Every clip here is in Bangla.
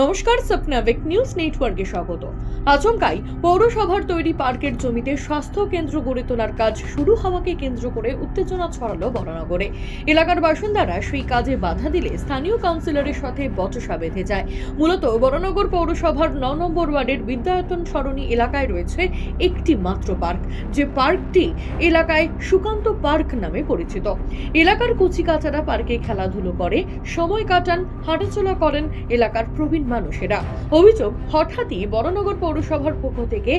নমস্কার স্বপ্নাবেক নিউজ নেটওয়ার্কে স্বাগত। আচমকাই পৌরসভার তৈরি পার্কের জমিতে স্বাস্থ্য কেন্দ্র গড়ে তোলার কাজ শুরু হওয়াকে কেন্দ্র করে উত্তেজনা ছড়ালো বরানগরে। এলাকার বাসিন্দারা সেই কাজে বাধা দিলে স্থানীয় কাউন্সিলরের সাথে বচসা বেঁধে যায়। মূলত বরানগর পৌরসভার ন নম্বর ওয়ার্ডের বিদ্যায়তন সরণি এলাকায় রয়েছে একটি মাত্র পার্ক, যে পার্কটি এলাকায় সুকান্ত পার্ক নামে পরিচিত। এলাকার কচিকাচারা পার্কে খেলাধুলো করে, সময় কাটান, হাঁটাচলা করেন এলাকার প্রবীণ মানুষেরা অভিযোগ, হঠাৎই বড়নগর পৌরসভার পক্ষ থেকে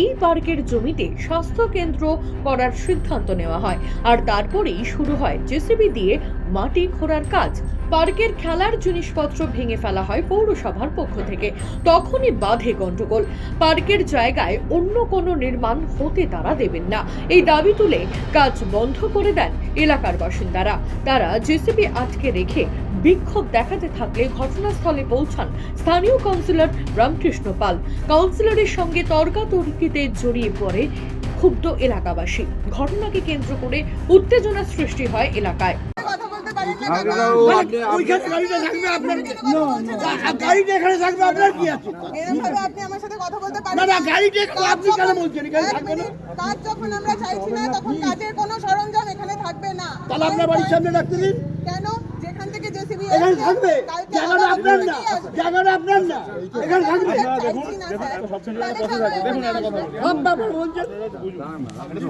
এই পার্কের জমিতে স্বাস্থ্য কেন্দ্র করার সিদ্ধান্ত নেওয়া হয় আর তারপরেই শুরু হয় জেসিবি দিয়ে মাটি খোঁড়ার কাজ। পার্কের খেলার জিনিসপত্র ভেঙে ফেলা হয় পৌরসভার পক্ষ থেকে। তখনই বাধে গন্ডগোল পার্কের জায়গায় অন্য কোনো নির্মাণ হতে তারা দেবেন না। এই দাবি তুলে কাজ বন্ধ করে দেন এলাকার বাসিন্দারা। তারা জেসিবি আটকে রেখে বিক্ষোভ দেখাতে থাকলে ঘটনাস্থলে পৌঁছান স্থানীয় কাউন্সিলর রামকৃষ্ণ পাল। কাউন্সিলরের সঙ্গে তর্কাতর্কিতে জড়িয়ে পড়ে ক্ষুব্ধ এলাকাবাসী। ঘটনাকে কেন্দ্র করে উত্তেজনা সৃষ্টি হয় এলাকায়। কথা বলতে পারেন না কেন? এখানে থাকবে। জায়গাটা আপনার না। জায়গাটা আপনার না। এখানে থাকবে। সব ব্যাপার বলছেন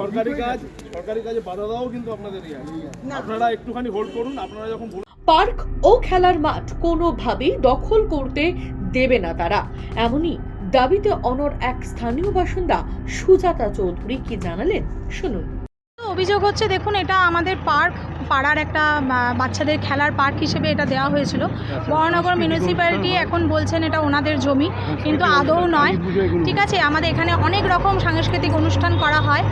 সরকারি কাজ সরকারি কাজে বাধা দেওয়াও কিন্তু আপনাদের ইয়ে। আপনারা একটুখানি হোল্ড করুন আপনারা যখন পার্ক ও খেলার মাঠ কোনোভাবেই দখল করতে দেবে না তারা। এমনই দাবিতে অনর এক স্থানীয় বাসিন্দা সুজাতা চৌধুরী কি জানালেন? শুনুন। অভিযোগ হচ্ছে দেখুন এটা আমাদের পার্ক পাড়ার একটা বাচ্চাদের খেলার পার্ক হিসেবে এটা দেওয়া হয়েছিল। বড়নগর মিউনিসিপ্যালিটি এখন বলছেন এটা ওনাদের জমি, কিন্তু আদৌ নয়। ঠিক আছে, আমাদের এখানে অনেক রকম সাংস্কৃতিক অনুষ্ঠান করা হয়।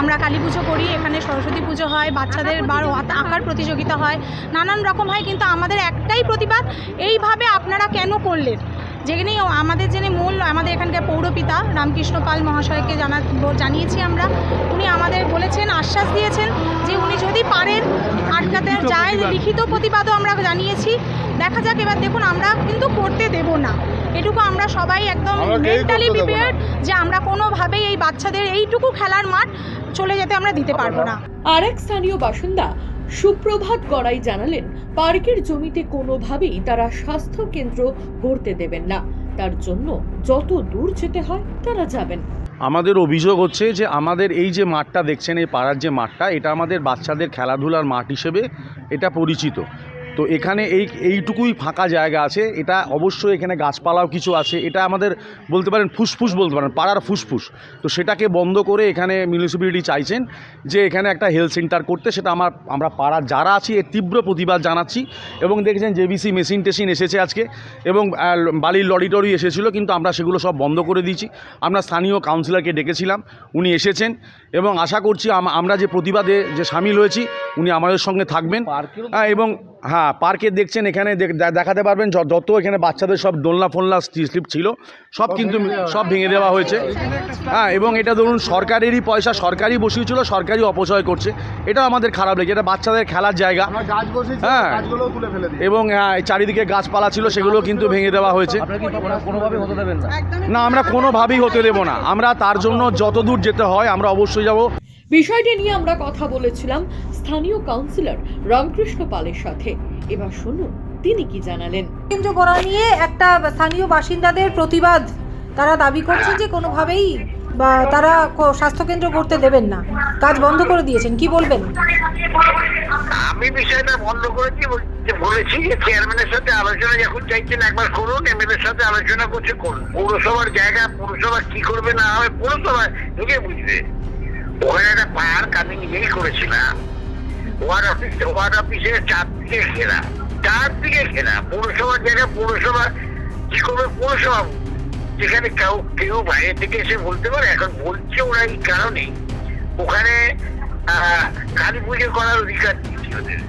আমরা কালী পুজো করি, এখানে সরস্বতী পুজো হয়, বাচ্চাদের বার আঁকার প্রতিযোগিতা হয়, নানান রকম হয়, কিন্তু আমাদের একটাই প্রতিবাদ, এইভাবে আপনারা কেন করলেন? যেখানে আমাদের যিনি মূল আমাদের এখানকার পৌরপিতা রামকৃষ্ণ পাল মহাশয়কে জানা জানিয়েছি আমরা উনি আমাদের বলেছেন আশ্বাস দিয়েছেন যে উনি যদি পারেন আটকাতে যায় লিখিত প্রতিবাদও আমরা জানিয়েছি। দেখা যাক এবার দেখুন আমরা কিন্তু করতে দেব না। এটুকু আমরা সবাই একদম মেন্টালি। প্রিপেয়ার্ড যে আমরা কোনোভাবেই এই বাচ্চাদের এইটুকু খেলার মাঠ চলে যেতে আমরা দিতে পারব না। আর এক স্থানীয় বাসিন্দা সুপ্রভাত গড়াই জানালেন, পার্কের জমিতে কোনোভাবেই তারা স্বাস্থ্য কেন্দ্র গড়তে দেবেন না। তার জন্য যত দূর যেতে হয়, তারা যাবেন। আমাদের অভিযোগ হচ্ছে যে, আমাদের এই যে মাঠটা দেখছেন, এই পাড়ার যে মাঠটা, এটা আমাদের বাচ্চাদের খেলাধুলার মাঠ হিসেবে এটা পরিচিত। তো এখানে এই এইটুকুই ফাঁকা জায়গা আছে। এটা অবশ্যই এখানে গাছপালাও কিছু আছে। এটা আমাদের বলতে পারেন ফুসফুস বলতে পারেন পাড়ার ফুসফুস। তো সেটাকে বন্ধ করে এখানে মিউনিসিপ্যালিটি চাইছেন যে এখানে একটা হেলথ সেন্টার করতে। সেটা আমার আমরা পাড়ার যারা আছি এর তীব্র প্রতিবাদ জানাচ্ছি। এবং দেখেছেন জেবিসি মেশিন টেশিন এসেছে আজকে। এবং বালির লরি টরি এসেছিল কিন্তু আমরা সেগুলো সব বন্ধ করে দিয়েছি। আমরা স্থানীয় কাউন্সিলরকে ডেকেছিলাম উনি এসেছেন। এবং আশা করছি আমরা যে প্রতিবাদে যে সামিল হয়েছি উনি আমাদের সঙ্গে থাকবেন। এবং হ্যাঁ পার্কে দেখছেন এখানে দেখ- দেখাতে পারবেন যত এখানে বাচ্চাদের সব দোলনা ফোলনা স্লিপ ছিল সব কিন্তু সব ভেঙে দেওয়া হয়েছে। হ্যাঁ এবং এটা ধরুন সরকারেরই পয়সা সরকারই বসিয়েছিল সরকারই অপচয় করছে। এটাও আমাদের খারাপ লেগে এটা বাচ্চাদের খেলার জায়গা। আমরা গাছ বসেছি হ্যাঁ। এবং হ্যাঁ, চারিদিকে গাছপালা ছিল সেগুলো কিন্তু ভেঙে দেওয়া হয়েছে। না? আমরা কোনোভাবেই হতে দেবো না। আমরা তার জন্য যত দূর যেতে হয় আমরা অবশ্যই যাব। বিষয়টি নিয়ে আমরা কথা বলেছিলাম। স্থানীয় কাউন্সিলর রামকৃষ্ণ পালের সাথে। এবার শুনুন তিনি কি জানালেন? কেন্দ্র করা নিয়ে একটা স্থানীয় বাসিন্দাদের প্রতিবাদ। তারা দাবি করছেন যে কোনোভাবেই বা তারা স্বাস্থ্যকেন্দ্র করতে দেবেন না। কাজ বন্ধ করে দিয়েছেন কি বলবেন? আমি বিষয়টা বন্ধ করেছি বলেছি যে চেয়ারম্যানের সাথে আলোচনা যখন চাইছেন একবার করুন এমএলএ এর সাথে আলোচনা করছে করুন। পৌরসভার জায়গা পৌরসভা কি করবে না হবে পৌরসভা নিজে বুঝবে। ওখানে একটা পার্ক আমি নিজেই করেছিলাম ওয়ার্ড অফিস ওয়ার্ড অফিসে চারদিকে ঘেরা। চারদিকে ঘেরা। পৌরসভার জায়গা পৌরসভা কি করবে পৌরসভা? যেখানে কেউ কেউ বাইরে থেকে এসে বলতে পারে এখন বলছে ওরা এই কারণে। ওখানে কালী পুজো করার অধিকার দিয়েছি ওদের।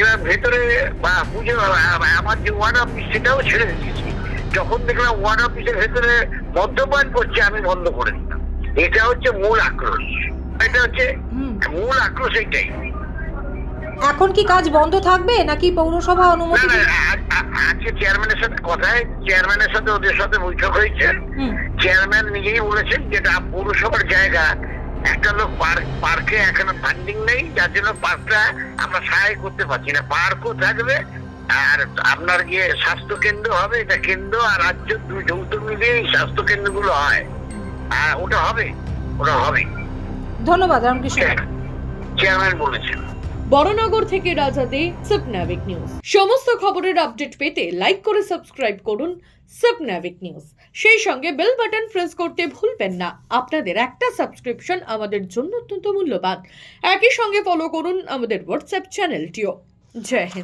এবার ভেতরে বা পুজো আমার যে ওয়ার্ড অফিস সেটাও ছেড়ে দিয়েছি। যখন দেখলাম ওয়ার্ড অফিসের ভেতরে মদ্যপান করছে আমি বন্ধ করে দিলাম। এটা হচ্ছে মূল আক্রোশ। এটা হচ্ছে মূল আক্রোশ এটাই এখন কি কাজ বন্ধ থাকবে নাকি পৌরসভা অনুমতি আজকে চেয়ারম্যানের সাথে কথায় চেয়ারম্যানের সাথে ওদের সাথে বৈঠক হয়েছে। চেয়ারম্যান নিজেই বলেছেন যেটা পৌরসভার জায়গা একটা লোক পার্ক পার্কে এখনও ফান্ডিং নেই যার জন্য পার্কটা আমরা সহায় করতে পারছি না। পার্কও থাকবে আর আপনার গিয়ে স্বাস্থ্য কেন্দ্র হবে এটা কেন্দ্র আর রাজ্য দুই যৌথ মিলিয়ে স্বাস্থ্য কেন্দ্রগুলো হয়। আর ওটা হবে ওটা হবে। ধন্যবাদ রামকৃষ্ণ। চেয়ারম্যান বলেছেন। বড়নগর থেকে রাজা দে সাবনাভিক নিউজ সমস্ত খবরের আপডেট পেতে লাইক করে সাবস্ক্রাইব করুন সাবনাভিক নিউজ সেই সঙ্গে বেল বাটন প্রেস করতে ভুলবেন না। আপনাদের একটা সাবস্ক্রিপশন আমাদের জন্য অত্যন্ত মূল্যবান। একই সঙ্গে ফলো করুন আমাদের হোয়াটসঅ্যাপ চ্যানেলটিও জয় হিন্দ।